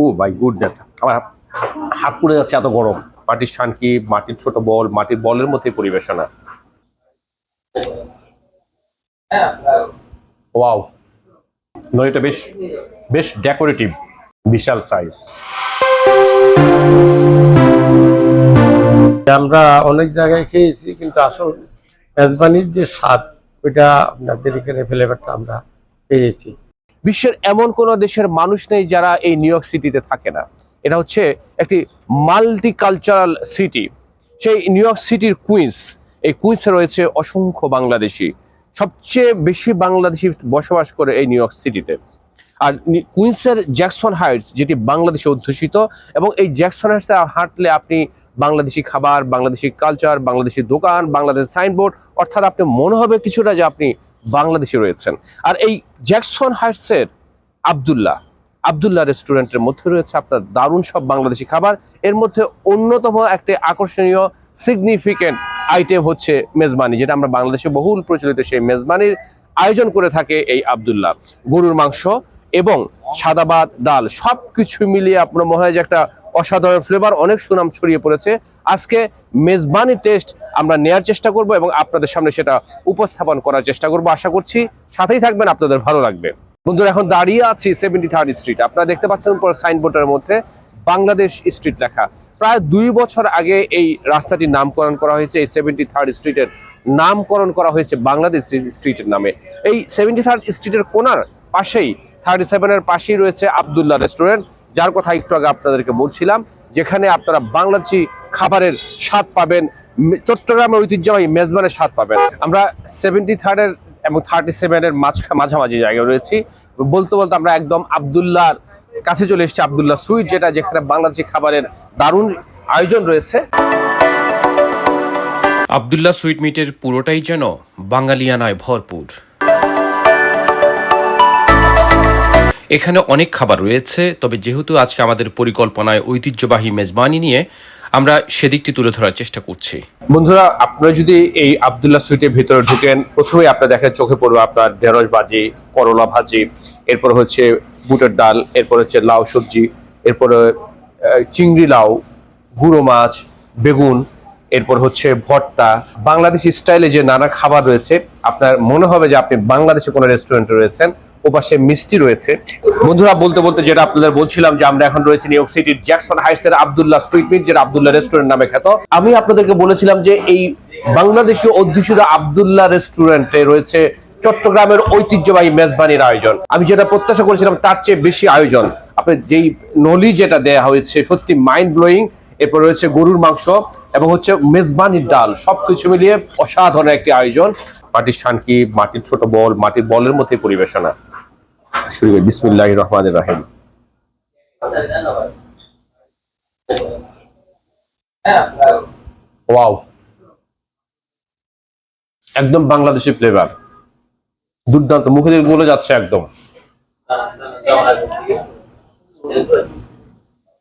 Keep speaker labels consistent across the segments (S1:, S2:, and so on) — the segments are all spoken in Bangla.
S1: O by goodness. আমার হাত পুড়ে যাচ্ছে এত গরম। মাটির শানকি মাটির ছোট বল, মাটির বলের মধ্যে পরিবেশনা। ওয়াও। নদীটা বেশ বেশ ডেকোরেটিভ বিশাল সাইজ
S2: আমরা অনেক জায়গায় খেয়েছি, কিন্তু আসল মেজবানির যে স্বাদ, ওইটা আপনাদের এখানে ফ্লেভারটা আমরা পেয়েছি।
S1: বিশ্বের এমন কোনো দেশের মানুষ নেই যারা এই নিউ ইয়র্ক সিটিতে থাকে না। এটা হচ্ছে একটি মাল্টিকালচারাল সিটি। সেই নিউ ইয়র্ক সিটির কুইন্স, এই কুইন্সে রয়েছে অসংখ্য বাংলাদেশি। সবচেয়ে বেশি বাংলাদেশি বসবাস করে এই নিউ ইয়র্ক সিটিতে। আর কুইন্সের জ্যাকসন হাইটস, যেটি বাংলাদেশে অধ্যুষিত, এবং এই জ্যাকসন হাইটসে হাঁটলে আপনি বাংলাদেশি খাবার, বাংলাদেশি কালচার, বাংলাদেশি দোকান, বাংলাদেশ সাইনবোর্ড, অর্থাৎ আপনি মনে হবে কিছুটা যে আপনি বাংলাদেশে রয়েছেন। আর এই জ্যাকসন হাইটসের আবদুল্লাহ আবদুল্লাহ রেস্টুরেন্টের মধ্যে রয়েছে আপনার দারুণ সব বাংলাদেশি খাবার। এর মধ্যে অন্যতম একটি আকর্ষণীয় সিগনিফিকেন্ট আইটেম হচ্ছে মেজবানি, যেটা আমরা বাংলাদেশে বহুল প্রচলিত সেই মেজবানির আয়োজন করে থাকে এই আবদুল্লাহ। গরুর মাংস এবং সাদাবাদ, ডাল সব কিছু মিলিয়ে আপনার মনে হয় যে একটা অসাধারণ ফ্লেভার অনেক সুনাম ছড়িয়ে পড়েছে। আজকে মেজবানি টেস্ট আমরা নেয়ার চেষ্টা করব এবং আপনাদের সামনে সেটা উপস্থাপন করার চেষ্টা করব। আশা করছি সাথেই থাকবেন, আপনাদের ভালো লাগবে। বন্ধুরা, এখন দাঁড়িয়ে আছি সেভেন্টি থার্ড স্ট্রিট আপনারা দেখতে পাচ্ছেন সাইনবোর্ডের মধ্যে বাংলাদেশ স্ট্রিট লেখা। প্রায় দুই বছর আগে এই রাস্তাটির নামকরণ করা হয়েছে, এই সেভেন্টি থার্ড স্ট্রিটের নামকরণ করা হয়েছে বাংলাদেশ স্ট্রিটের নামে। এই সেভেন্টি থার্ড স্ট্রিটের কোনার পাশেই থার্টি সেভেনের পাশেই রয়েছে আবদুল্লাহ রেস্টুরেন্ট, যার কথা একটু আগে আপনাদেরকে বলছিলাম, যেখানে আপনারা বাংলাদেশি খাবারের স্বাদ পাবেন চট্টগ্রামের ঐতিহ্যবাহী মেজবানের স্বাদ পাবেন। আমরা সেভেন্টি থার্ডের এবং থার্টি সেভেনের মাঝ মাঝামাঝি জায়গায় রয়েছি। বলতে বলতে আমরা একদম আবদুল্লাহর কাছে চলে এসেছি, আবদুল্লাহ সুইট, যেটা যেখানে বাংলাদেশি খাবারের দারুণ আয়োজন রয়েছে।
S3: আবদুল্লাহ সুইট মিটের পুরোটাই যেন বাঙালিয়ানায় ভরপুর। এখানে অনেক খাবার রয়েছে, তবে যেহেতু আজকে আমাদের পরিকল্পনায় ঐতিহ্যবাহী মেজবানি নিয়ে আমরা সেদিকটি তুলে ধরার চেষ্টা করছি।
S1: বন্ধুরা, আপনারা যদি এই আবদুল্লাহ সুইটের ভিতরে ঢুকেন, প্রথমেই আপনার দেখেন চোখে পড়বে আপনার ঢেঁড়স ভাজি, করলা ভাজি, এরপর হচ্ছে বুটের ডাল, এরপর হচ্ছে লাউ সবজি, এরপরে চিংড়ি লাউ, গুঁড়ো মাছ, বেগুন, এরপর হচ্ছে ভর্তা। বাংলাদেশি স্টাইলে যে নানা খাবার রয়েছে, আপনার মনে হবে যে আপনি বাংলাদেশে কোনো রেস্টুরেন্টে রয়েছেন ওপাশে মিষ্টি রয়েছে। বন্ধুরা, বলতে বলতে যেটা আপনাদের বলছিলাম যে আমরা এখন রয়েছি নিউ ইয়র্ক সিটির জ্যাকসন হাইটস এর আবদুল্লাহ সুইট মিট, যেটা আবদুল্লাহ রেস্টুরেন্ট নামে খ্যাত। আমি আপনাদেরকে বলেছিলাম যে এই বাংলাদেশি অধ্যুষিত আবদুল্লাহ রেস্টুরেন্টে রয়েছে চট্টগ্রামের ঐতিহ্যবাহী মেজবানির আয়োজন। আমি যেটা প্রত্যাশা করেছিলাম, তার চেয়ে বেশি আয়োজন। আপনার যেই নলি যেটা দেয়া হয়েছে, সত্যি মাইন্ড ব্লোয়িং এরপর রয়েছে গরুর মাংস এবং হচ্ছে মেজবানির ডাল। সবকিছু মিলিয়ে অসাধারণ একটি আয়োজন। মাটির শানকি মাটির ছোট বল, মাটির বলের মধ্যে পরিবেশনা। শুরু করি। বিসমিল্লাহ রহমান রাহিম। ওয়াও। একদম বাংলাদেশি ফ্লেভার দুর্দান্ত। মুখে দিয়ে যাচ্ছে একদম।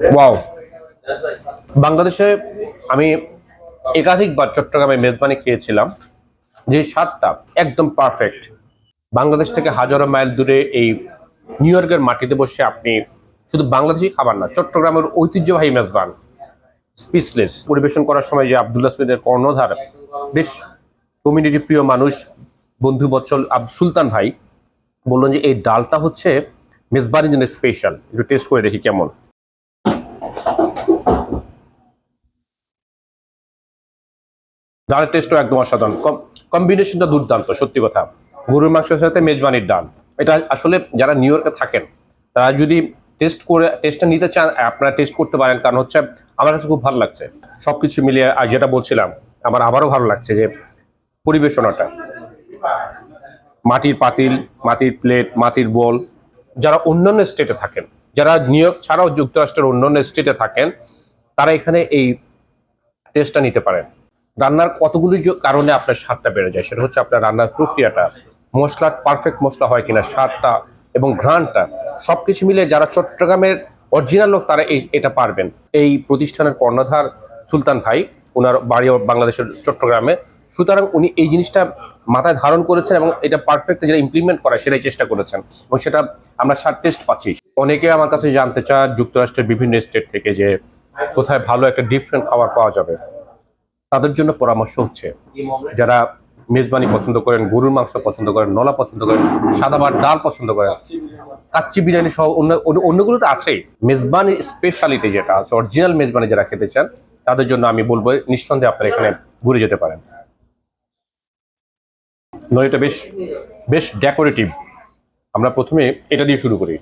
S1: ওয়াও। বাংলাদেশে আমি একাধিকবার চট্টগ্রামে মেজবানি খেয়েছিলাম। যে স্বাদটা একদম পারফেক্ট বাংলাদেশ থেকে হাজারো মাইল দূরে এই নিউ ইয়র্কের মাটিতে বসে আপনি শুধু বাংলাদেশি খাবার না, চট্টগ্রামের ঐতিহ্যবাহী মেজবান স্পিচলেস পরিবেশন করার সময় যে আবদুল্লাহ সৈয়দের কর্ণধার, বেশ কমিউনিটি প্রিয় মানুষ, বন্ধু বচ্চল আব সুলতান ভাই, বললেন যে এই ডালটা হচ্ছে মেজবানির জন্য স্পেশাল একটু টেস্ট করে দেখি কেমন। ডালের টেস্টও একদম অসাধারণ। কম্বিনেশনটা দুর্দান্ত, সত্যি কথা। গরুর মাংসের সাথে মেজবানির ডাল। এটা আসলে যারা নিউ ইয়র্কে থাকেন, তারা যদি টেস্ট করে টেস্টটা নিতে চান, আপনারা টেস্ট করতে পারেন। কারণ হচ্ছে আমার কাছে খুব ভালো লাগছে। সব কিছু মিলিয়ে, আর যেটা বলছিলাম, আমার আবারও ভালো লাগছে যে পরিবেশনাটা। মাটির পাতিল, মাটির প্লেট মাটির বল যারা অন্যান্য স্টেটে থাকেন, যারা নিউ ইয়র্ক ছাড়াও যুক্তরাষ্ট্রের অন্যান্য স্টেটে থাকেন, তারা এখানে এই টেস্টটা নিতে পারেন। রান্নার কতগুলি কারণে আপনার স্বাদটা বেড়ে যায়, সেটা হচ্ছে আপনার রান্নার প্রক্রিয়াটা। মশলা পারফেক্ট মশলা হয় কিনা, স্বাদটা এবং ঘ্রাণটা, সবকিছু মিলে যারা চট্টগ্রামের অরিজিনাল লোক, তারা এই, এটা পারবেন। এই প্রতিষ্ঠানের কর্ণধার সুলতান ভাই ওনার বাড়ি বাংলাদেশের চট্টগ্রামে। সুতরাং উনি এই জিনিসটা মাথায় ধারণ করেছেন এবং এটা পারফেক্ট যেটা ইমপ্লিমেন্ট করা সেটাই চেষ্টা করেছেন। এবং সেটা আমরা সার টেস্ট পাচ্ছি। অনেকে আমার কাছে জানতে চায়, যুক্তরাষ্ট্রের বিভিন্ন স্টেট থেকে যে কোথায় ভালো একটা ডিফারেন্ট খাবার পাওয়া যাবে। তাদের জন্য পরামর্শ হচ্ছে, যারা মেজবানি পছন্দ করেন, গরুর মাংস পছন্দ করেন, নলা পছন্দ করেন, সাদা ভাত, ডাল পছন্দ করেন। কাচ্চি বিরিয়ানি সহ অন্য, অন্য- অন্যগুলো তো আছেই। মেজবানি স্পেশালিটি যেটা আছে অরিজিনাল মেজবানি যারা খেতে চান, তাদের জন্য আমি বলব, নিঃসন্দেহে আপনারা এখানে ঘুরে যেতে পারেন। নদীটা বেশ বেশ ডেকোরেটিভ আমরা প্রথমে এটা দিয়ে শুরু করি।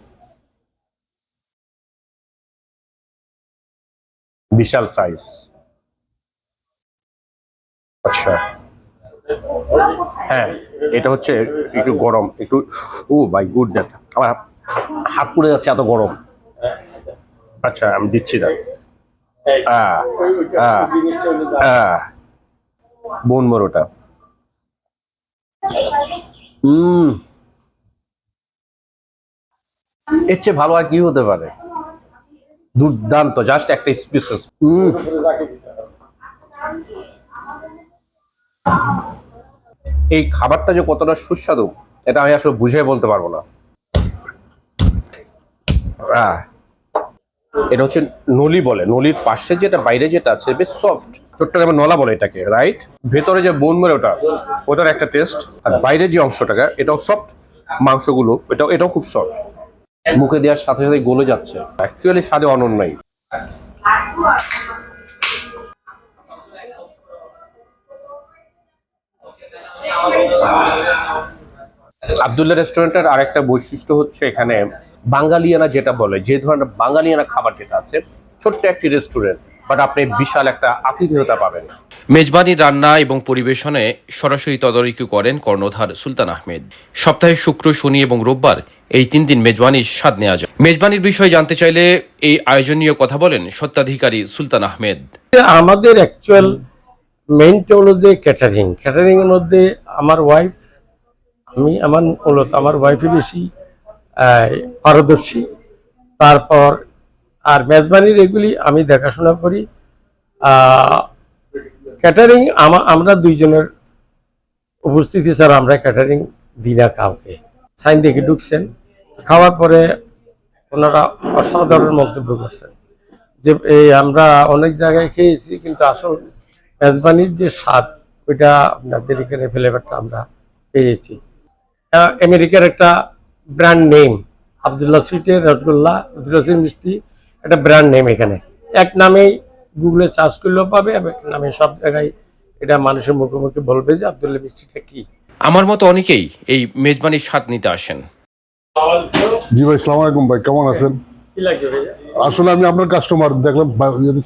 S1: বিশাল সাইজ আচ্ছা। হ্যাঁ এটা হচ্ছে একটু গরম একটু ও বাই গুডনেস আমার হাত পুড়ে যাচ্ছে এত গরম। আচ্ছা আমি দিচ্ছি না আহ, আহ, আহ। বোন মরোটা হুম। এর চেয়ে ভালো আর কি হতে পারে? দুর্দান্ত জাস্ট একটা স্পিসেস হুম। এই খাবারটা যে কতটা সুস্বাদু, এটা আমি আসলে বুঝে বলতে পারব না। এটা হচ্ছে নলি বলে। নলির পাশে যেটা, বাইরে যেটা আছে, বেশ সফট ছোট্ট চট্টগ্রামে নলা বলে এটাকে রাইট ভেতরে যে বোন মেরে ওটা, ওটার একটা টেস্ট আর বাইরে যে অংশটাকে, এটাও সফট মাংসগুলো, এটাও এটাও খুব সফট মুখে দেওয়ার সাথে সাথে গলে যাচ্ছে। অ্যাকচুয়ালি স্বাদে অনন্যই আবদুল্লাহ রেস্টুরেন্টের আরেকটা বৈশিষ্ট্য হচ্ছে এখানে বাঙালিয়ানা যেটা বলে যে ধরনের বাঙালিয়ানা খাবার যেটা আছে ছোট্ট একটি রেস্টুরেন্ট বাট আপনি বিশাল একটা আতিথেয়তা পাবেন।
S3: মেজবানি রান্না এবং পরিবেশনে সরাসরি তদারকি করেন কর্ণধার সুলতান আহমেদ। সপ্তাহে শুক্র শনি এবং রোববার এই তিন দিন মেজবানির স্বাদ নেওয়া যায়। মেজবানির বিষয়ে জানতে চাইলে এই আয়োজন নিয়ে কথা বলেন সত্ত্বাধিকারী সুলতান আহমেদ।
S2: আমাদের অ্যাকচুয়াল মেইনটা হলো যে ক্যাটারিং ক্যাটারিং এর মধ্যে আমার ওয়াইফ আমি, আমার মূলত আমার ওয়াইফই বেশি পারদর্শী। তারপর, আর মেজবানির এগুলি আমি দেখাশোনা করি। ক্যাটারিং আমরা দুইজনের উপস্থিতি স্যার আমরা ক্যাটারিং দিই না কাউকে। সাইন দেখে ঢুকছেন। খাওয়ার পরে ওনারা অসাধারণ মন্তব্য করছেন যে আমরা অনেক জায়গায় খেয়েছি, কিন্তু আসল মেজবানির যে স্বাদ ওইটা আপনাদের এখানে ফ্লেভারটা আমরা পেয়েছি। আমেরিকার একটা ব্র্যান্ড নেম আবদুল্লাহ সুইটের রসগোল্লা আবদুল্লাহ সুইট মিষ্টি একটা ব্র্যান্ড নেম এখানে। এক নামেই গুগলে সার্চ করলেও পাবে এবং এক নামে সব জায়গায় এটা মানুষের মুখে মুখে বলবে যে আবদুল্লাহ মিষ্টিটা কি।
S3: আমার মতো অনেকেই এই মেজবানির স্বাদ নিতে আসেন।
S4: জি ভাই সালাম আলাইকুম ভাই কেমন আছেন? আসলে আমি আপনার কাস্টমার দেখলাম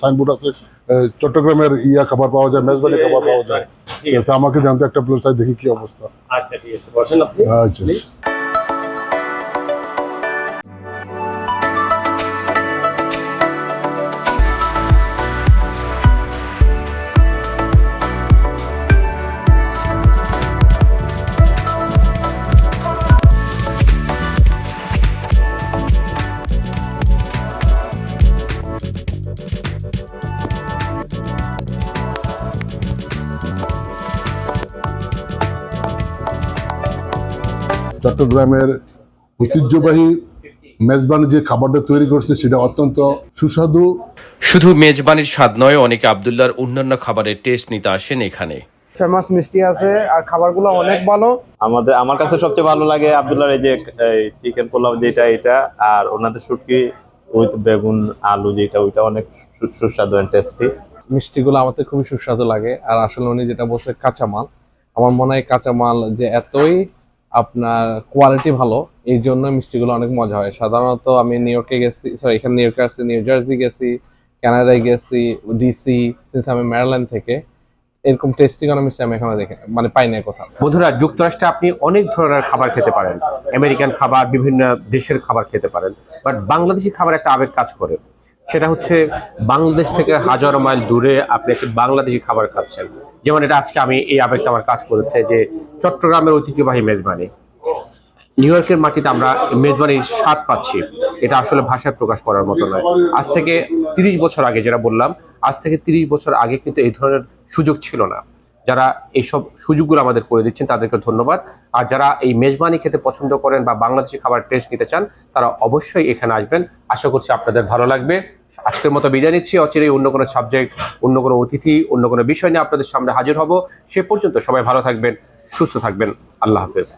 S4: সাইনবোর্ড আছে। চট্টগ্রামের ইয়া খাবার পাওয়া যায় মেজবানি খাবার পাওয়া যায়।
S2: ঠিক আছে।
S4: তো আমাকে জানতে একটা প্লেট চাই দেখি কি অবস্থা।
S2: আচ্ছা ঠিক আছে। বসেন আপনি
S4: আচ্ছা। চট্টগ্রামের ঐতিহ্যবাহী মেজবান যে খাবারটা তৈরি করছে সেটা অত্যন্ত সুস্বাদু।
S3: শুধু মেজবানির স্বাদ নয় অনেকে আবদুল্লাহর অন্যান্য খাবারের টেস্ট নিতে আসেন এখানে।
S5: ফেমাস মিষ্টি আছে আর খাবারগুলো অনেক ভালো।
S6: আমাদের আমার কাছে সবচেয়ে ভালো লাগে আব্দুল্লাহর এই যে চিকেন পোলাও যেটা এটা আর ওনাদের শুটকি উইথ বেগুন আলু যেটা ওইটা অনেক সু- সুস্বাদু এন্ড টেস্টি
S5: মিষ্টিগুলো আমাদের খুবই সুস্বাদু লাগে আর আসলে উনি যেটা বলছে কাঁচামাল আমার মনে হয় কাঁচামাল যে এতই আপনার কোয়ালিটি ভালো, এই জন্য মিষ্টিগুলো অনেক মজা হয়। সাধারণত আমি নিউ ইয়র্কে গেছি সরি এখানে নিউ ইয়র্কে আসছি নিউ জার্সি গেছি কানাডায় গেছি ডিসি সিন্স আমি ম্যারিল্যান্ড থেকে, এরকম টেস্টি কোনো মিষ্টি আমি এখানে দেখে মানে পাই না কোথাও।
S1: বন্ধুরা, যুক্তরাষ্ট্রে আপনি অনেক ধরনের খাবার খেতে পারেন। আমেরিকান খাবার, বিভিন্ন দেশের খাবার খেতে পারেন। বাট বাংলাদেশি খাবার একটা আবেগ কাজ করে। সেটা হচ্ছে বাংলাদেশ থেকে হাজার মাইল দূরে আপনি একটি বাংলাদেশি খাবার খাচ্ছেন। যেমন এটা আজকে আমি এই আবেগটা আমার কাজ করেছে যে চট্টগ্রামের ঐতিহ্যবাহী মেজবানি। নিউ ইয়র্কের মাটিতে আমরা মেজবানির স্বাদ পাচ্ছি। এটা আসলে ভাষায় প্রকাশ করার মতো নয়। আজ থেকে তিরিশ বছর আগে যেটা বললাম, আজ থেকে তিরিশ বছর আগে কিন্তু এই ধরনের সুযোগ ছিল না। যারা এইসব সুযোগগুলো আমাদের করে দিচ্ছেন, তাদেরকে ধন্যবাদ। আর যারা এই মেজবানি খেতে পছন্দ করেন বা বাংলাদেশি খাবার টেস্ট নিতে চান, তারা অবশ্যই এখানে আসবেন। আশা করছি আপনাদের ভালো লাগবে। আজকের মতো বিদায় নিচ্ছি। অচিরেই অন্য কোনো সাবজেক্ট অন্য কোনো অতিথি, অন্য কোনো বিষয় নিয়ে আপনাদের সামনে হাজির হব। সে পর্যন্ত সবাই ভালো থাকবেন, সুস্থ থাকবেন। আল্লাহ হাফেজ।